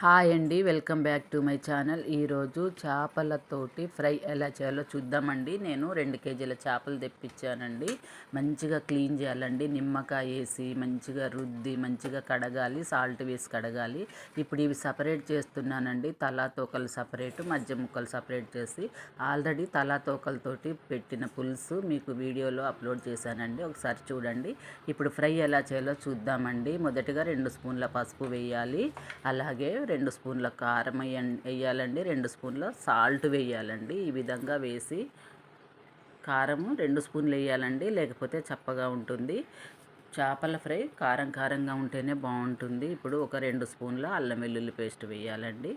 Hi అండి welcome back to my channel. ఈరోజు చేపలతోటి ఫ్రై ఎలా చేయాలో చూద్దామండి. నేను రెండు కేజీల చేపలు తెప్పించానండి. మంచిగా క్లీన్ చేయాలండి. నిమ్మకాయ వేసి మంచిగా రుద్ది మంచిగా కడగాలి సాల్ట్ వేసి కడగాలి. ఇప్పుడు ఇవి సపరేట్ చేస్తున్నానండి. తలా తోకలు సపరేట్ మధ్య ముక్కలు సపరేట్ చేసి ఆల్రెడీ తలా తోకలతోటి పెట్టిన పులుసు మీకు వీడియోలో అప్లోడ్ చేశానండి. ఒకసారి చూడండి. ఇప్పుడు ఫ్రై ఎలా చేయాలో చూద్దామండి. మొదటిగా రెండు స్పూన్ల పసుపు వేయాలి. అలాగే రెండు స్పూన్ల కారం వేయాలండి రెండు స్పూన్ల సాల్ట్ వేయాలండి. ఈ విధంగా వేసి కారము రెండు స్పూన్లు వేయాలండి. లేకపోతే చప్పగా ఉంటుంది. చేపల ఫ్రై కారం కారంగా ఉంటేనే బాగుంటుంది. ఇప్పుడు ఒక రెండు స్పూన్ల అల్లం వెల్లుల్లి పేస్ట్ వేయాలండి.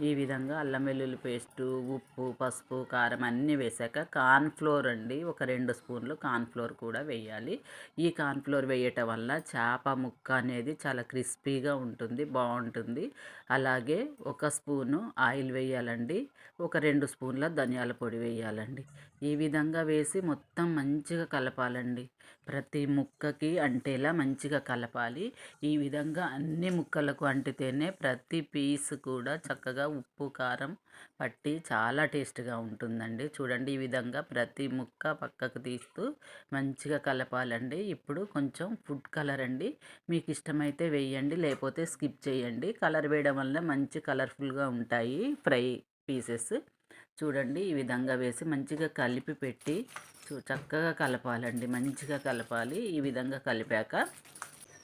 ఈ విధంగా అల్లం వెల్లుల్లి పేస్టు ఉప్పు పసుపు కారం అన్నీ వేసాక కార్న్ఫ్లోర్ అండి. ఒక రెండు స్పూన్లు కార్న్ఫ్లోర్ కూడా వేయాలి. ఈ కార్న్ఫ్లోర్ వేయటం వల్ల చేప ముక్క అనేది చాలా క్రిస్పీగా ఉంటుంది బాగుంటుంది. అలాగే ఒక స్పూను ఆయిల్ వేయాలండి. ఒక రెండు స్పూన్ల ధనియాల పొడి వేయాలండి. ఈ విధంగా వేసి మొత్తం మంచిగా కలపాలండి. ప్రతి ముక్కకి అంటేలా మంచిగా కలపాలి. ఈ విధంగా అన్ని ముక్కలకు అంటితేనే ప్రతి పీస్ కూడా చక్కగా ఉప్పు కారం పట్టి చాలా టేస్ట్గా ఉంటుందండి. చూడండి ఈ విధంగా ప్రతి ముక్క పక్కకు తీస్తూ మంచిగా కలపాలండి. ఇప్పుడు కొంచెం ఫుడ్ కలర్ అండి. మీకు ఇష్టమైతే వేయండి లేకపోతే స్కిప్ చేయండి. కలర్ వేయడం వల్ల మంచి కలర్ఫుల్గా ఉంటాయి ఫ్రై పీసెస్. చూడండి ఈ విధంగా వేసి మంచిగా కలిపి పెట్టి చక్కగా కలపాలండి. మంచిగా కలపాలి. ఈ విధంగా కలిపాక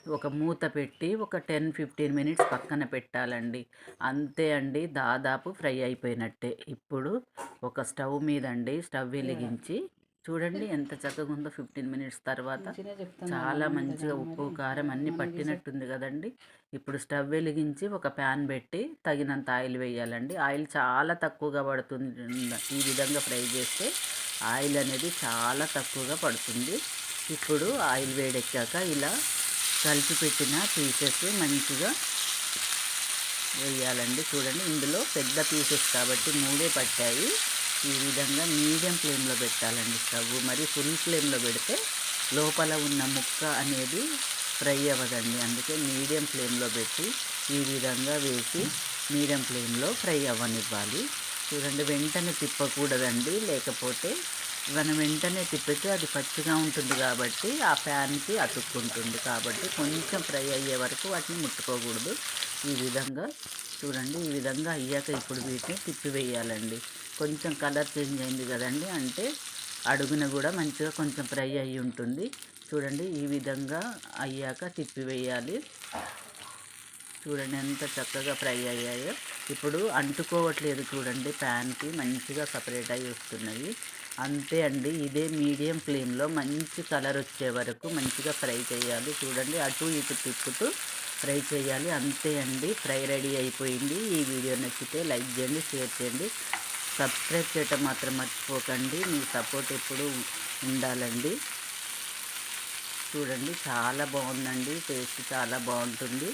ఒక మూత పెట్టి ఒక టెన్ ఫిఫ్టీన్ మినిట్స్ పక్కన పెట్టాలండి. అంతే అండి దాదాపు ఫ్రై అయిపోయినట్టే. ఇప్పుడు ఒక స్టవ్ మీద అండి స్టవ్ వెలిగించి చూడండి ఎంత చక్కగా ఉందో ఫిఫ్టీన్ మినిట్స్ తర్వాత. చాలా మంచిగా ఉప్పు కారం అన్నీ పట్టినట్టుంది కదండి. ఇప్పుడు స్టవ్ వెలిగించి ఒక ప్యాన్ పెట్టి తగినంత ఆయిల్ వేయాలండి. ఆయిల్ చాలా తక్కువగా పడుతుంది. ఈ విధంగా ఫ్రై చేస్తే ఆయిల్ అనేది చాలా తక్కువగా పడుతుంది. ఇప్పుడు ఆయిల్ వేడెక్కాక ఇలా కలిపి పెట్టిన పీసెస్ మంచిగా వేయాలండి. చూడండి ఇందులో పెద్ద పీసెస్ కాబట్టి మూడే పట్టాయి. ఈ విధంగా మీడియం ఫ్లేమ్లో పెట్టాలండి స్టవ్. మరి ఫుల్ ఫ్లేమ్లో పెడితే లోపల ఉన్న ముక్క అనేది ఫ్రై అవ్వదండి. అందుకే మీడియం ఫ్లేమ్లో పెట్టి ఈ విధంగా వేసి మీడియం ఫ్లేమ్లో ఫ్రై అవ్వనివ్వాలి. చూడండి వెంటనే తిప్పకూడదండి. లేకపోతే మనం వెంటనే తిప్పితే అది పచ్చిగా ఉంటుంది కాబట్టి ఆ ప్యాన్కి అతుక్కుంటుంది కాబట్టి కొంచెం ఫ్రై అయ్యే వరకు వాటిని ముట్టుకోకూడదు. ఈ విధంగా చూడండి ఈ విధంగా అయ్యాక ఇప్పుడు వీటిని తిప్పివేయాలండి కొంచెం కలర్ చేంజ్ అయింది కదండి అంటే అడుగున కూడా మంచిగా కొంచెం ఫ్రై అయ్యి ఉంటుంది. చూడండి ఈ విధంగా అయ్యాక తిప్పివేయాలి చూడండి ఎంత చక్కగా ఫ్రై అయ్యాయో. ఇప్పుడు అంటుకోవట్లేదు చూడండి ప్యాన్కి మంచిగా సపరేట్ అయ్యి వస్తున్నాయి. అంతే అండి. ఇదే మీడియం ఫ్లేమ్లో మంచి కలర్ వచ్చే వరకు మంచిగా ఫ్రై చేయాలి. చూడండి అటు ఇటు తిప్పుతూ ఫ్రై చేయాలి. అంతే అండి. ఫ్రై రెడీ అయిపోయింది. ఈ వీడియో నచ్చితే లైక్ చేయండి షేర్ చేయండి. సబ్స్క్రైబ్ చేయటం మాత్రం మర్చిపోకండి. మీ సపోర్ట్ ఎప్పుడు ఉండాలండి. చూడండి చాలా బాగుందండి. టేస్ట్ చాలా బాగుంటుంది.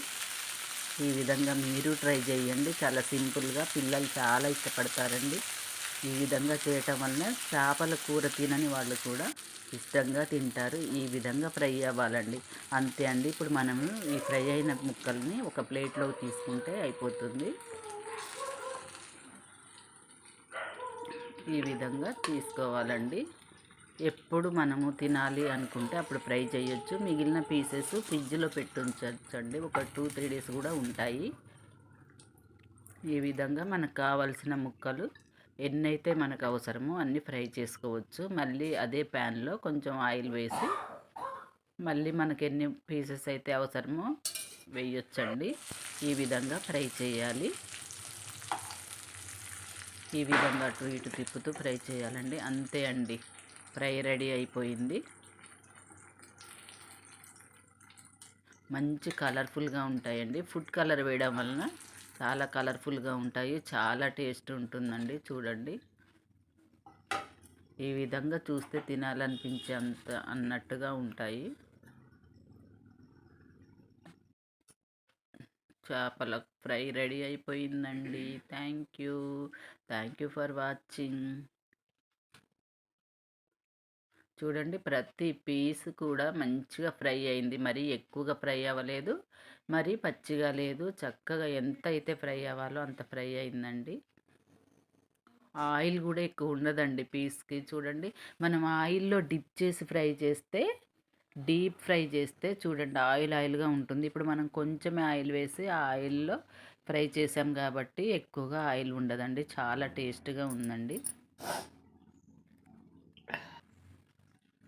ఈ విధంగా మీరు ట్రై చేయండి. చాలా సింపుల్గా పిల్లలు చాలా ఇష్టపడతారండి. ఈ విధంగా చేయటం వల్ల చేపల కూర తినని వాళ్ళు కూడా ఇష్టంగా తింటారు. ఈ విధంగా ఫ్రై అవ్వాలండి. అంతే అండి. ఇప్పుడు మనము ఈ ఫ్రై అయిన ముక్కల్ని ఒక ప్లేట్లో తీసుకుంటే అయిపోతుంది. ఈ విధంగా తీసుకోవాలండి. ఎప్పుడు మనము తినాలి అనుకుంటే అప్పుడు ఫ్రై చేయొచ్చు. మిగిలిన పీసెస్ ఫ్రిడ్జ్లో పెట్టుంచండి ఒక టూ త్రీ డేస్ కూడా ఉంటాయి. ఈ విధంగా మనకు కావలసిన ముక్కలు ఎన్నైతే మనకు అవసరమో అన్నీ ఫ్రై చేసుకోవచ్చు. మళ్ళీ అదే ప్యాన్లో కొంచెం ఆయిల్ వేసి మళ్ళీ మనకి ఎన్ని పీసెస్ అయితే అవసరమో వేయొచ్చండి. ఈ విధంగా ఫ్రై చేయాలి. ఈ విధంగా అటు ఇటు తిప్పుతూ ఫ్రై చేయాలండి. అంతే అండి. ఫ్రై రెడీ అయిపోయింది. మంచి కలర్ఫుల్గా ఉంటాయండి. ఫుడ్ కలర్ వేయడం వలన చాలా కలర్ఫుల్గా ఉంటాయి. చాలా టేస్ట్ ఉంటుందండి. చూడండి. ఈ విధంగా చూస్తే తినాలనిపించే అంత అన్నట్టుగా ఉంటాయి. చేపల ఫ్రై రెడీ అయిపోయిందండి. Thank you. Thank you for watching. చూడండి ప్రతి పీస్ కూడా మంచిగా ఫ్రై అయింది. మరీ ఎక్కువగా ఫ్రై అవ్వలేదు మరి పచ్చిగా లేదు. చక్కగా ఎంత అయితే ఫ్రై అవ్వాలో అంత ఫ్రై అయిందండి. ఆయిల్ కూడా ఎక్కువ ఉండదండి పీస్కి. చూడండి మనం ఆయిల్లో డిప్ చేసి ఫ్రై చేస్తే డీప్ ఫ్రై చేస్తే చూడండి ఆయిల్ ఆయిల్గా ఉంటుంది. ఇప్పుడు మనం కొంచెమే ఆయిల్ వేసి ఆ ఆయిల్లో ఫ్రై చేసాం కాబట్టి ఎక్కువగా ఆయిల్ ఉండదండి. చాలా టేస్ట్గా ఉందండి.